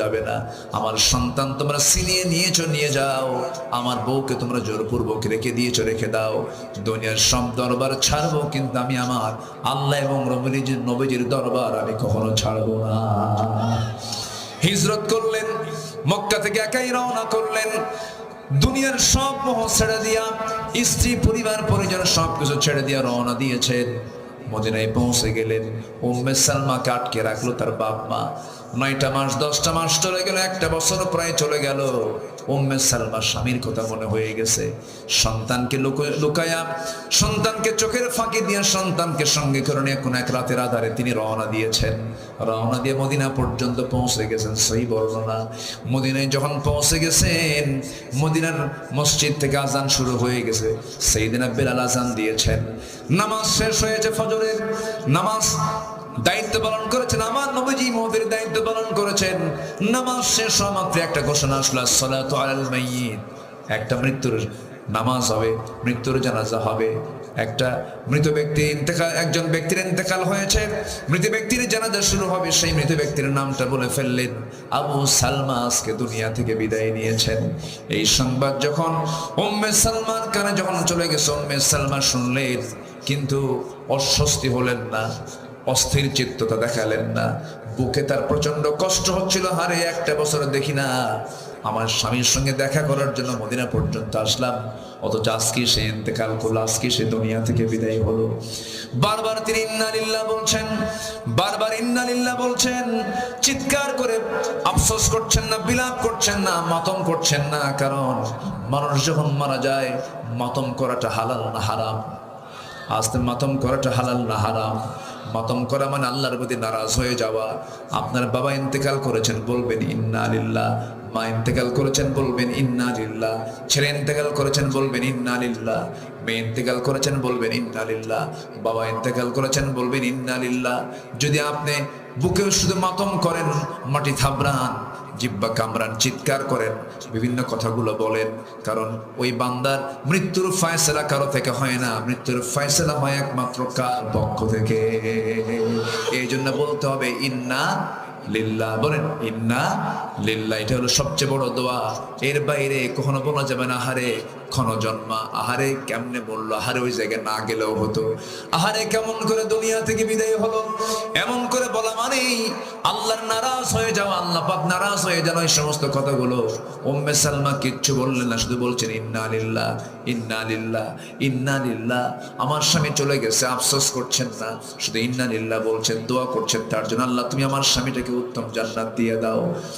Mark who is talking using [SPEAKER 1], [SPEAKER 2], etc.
[SPEAKER 1] যাবে না। আমার সন্তান তোমরা সিনিয়ে নিয়েছো, নিয়ে যাও। আমার বউকে তোমরা জোরপূর্বক রেখে দিয়েছ, রেখে দাও। দুনিয়ার সব দরবার ছাড়বো, কিন্তু আমি আমার আল্লাহ এবং রবিজির নবীজির দরবার আমি কখনো ছাড়বো না। হিজরত করলেন, মক্কা থেকে একাই রওনা করলেন। দুনিয়ার সব মোহ ছেড়ে দিয়া, স্ত্রী, পরিবার, পরিজন সব কিছু ছেড়ে দিয়া রওনা দিয়েছেন। মদিনায় পৌঁছে গেলেন। উম্মে সালমাকে আটকে রাখল তার বাপ মা। নয়টা মাস, দশটা মাস চলে গেল, একটা বছর প্রায় চলে গেল। উম্মে সালমা স্বামীর কথা মনে হয়ে গেছে। সন্তানকে লুকো- লুকায়া, সন্তানকে চোখের ফাঁকি দিয়ে সন্তানকে সঙ্গে করে নিয়ে কোন এক রাতের আধারে তিনি রওনা দিয়েছেন। রওনা দিয়ে মদিনা পর্যন্ত পৌঁছে গেছেন, সেই বর্ণনা। মদিনায় যখন পৌঁছে গেছেন, মদিনার মসজিদ থেকে আজান শুরু হয়ে গেছে। সেই দিনে বেলাল আজান দিয়েছেন। নামাজ শেষ হয়েছে ফজরের। নামাজ দায়িত্ব পালন করেছেন। আমার নবীজি মহদের দায়িত্ব করেছেন নামাজ শেষ হওয়া মাত্র একটা ঘোষণা আসলো সালাতু আলাল মাইয়িত। একটা মৃত্যুর নামাজ হবে, মৃত্যুর জানাজা হবে। একটা মৃত ব্যক্তি ইন্তেকাল, একজন ব্যক্তির ইন্তেকাল হয়েছে, মৃত ব্যক্তির জানাজা শুরু হবে, সেই মৃত ব্যক্তির নামটা বলে ফেললেন, আবু সালমা আজকে দুনিয়া থেকে বিদায় নিয়েছেন। এই সংবাদ যখন উম্মে সালমান কানে যখন চলে গেছে, উম্মে সালমা শুনলেন, কিন্তু অস্বস্তি হলেন না। অস্থির চিত্ততা দেখালেন না। বুকে তার প্রচণ্ড কষ্ট হচ্ছিল, হারে একটা বছর দেখি না। আমার স্বামীর সঙ্গে দেখা করার জন্য মদিনা পর্যন্ত আসলাম। অথচ আজকে সে ইন্তেকাল করল, আজকে সে দুনিয়া থেকে বিদায় হলো। বারবার তিনি ইন্নালিল্লাহ বলছেন, বারবার ইন্নালিল্লাহ বলছেন। চিৎকার করে আফসোস করছেন না, বিলাপ করছেন না, মাতম করছেন না। কারণ মানুষ যখন মারা যায়, মাতম করাটা হালাল না হারাম? আস্তে মাতম করাটা হালাল না হারাম? মাতম করা মানে আল্লাহর প্রতি নারাজ হয়ে যাওয়া। আপনার বাবা ইন্তেকাল করেছেন, বলবেন ইন্না লিল্লাহ। মা ইন্তেকাল করেছেন, বলবেন ইন্না লিল্লাহ। ছেলে ইন্তেকাল করেছেন, বলবেন ইন্না লিল্লাহ। মেয়ে ইন্তেকাল করেছেন, বলবেন ইন্না লিল্লাহ। বাবা ইন্তেকাল করেছেন, বলবেন ইন্না লিল্লাহ। যদি আপনি বুকে শুধু মাতম করেন, মাটি থাবড়ান। জিব্বা কামরান চিৎকার করেন, বিভিন্ন কথাগুলো বলেন, কারণ ওই বান্দার মৃত্যুর ফয়সলা কারও থেকে হয় না, মৃত্যুর ফয়সলা হয় একমাত্র কার পক্ষ থেকে। এই জন্য বলতে হবে, ইন্না লিল্লা বলেন, ইন্না এটা হলো সবচেয়ে বড় দোয়া। এর বাইরে কখনো বলা যাবে না, আহারে ক্ষণ জন্মা, আহারে কেমনে বলল আহারে ওই জায়গায় না গেলেও হতো। আহারে কেমন করে দুনিয়া থেকে বিদায় হলো, এমন করে বলা আল্লাহর নারাজ হয়ে যাওয়া, আল্লাহ পাক নারাজ হয়ে এই সমস্ত কথাগুলো। সালমা কিচ্ছু বললেন না, শুধু বলছেন, ইন্না লিল্লাহ ইন্না লিল্লাহ ইন্না লিল্লাহ। আমার স্বামী চলে গেছে, আফসোস করছেন না, শুধু ইন্না লিল্লাহ বলছেন, দোয়া করছেন তার জন্য। আল্লাহ, তুমি আমার স্বামীটাকে উত্তম জান্নাত দিয়ে দাও।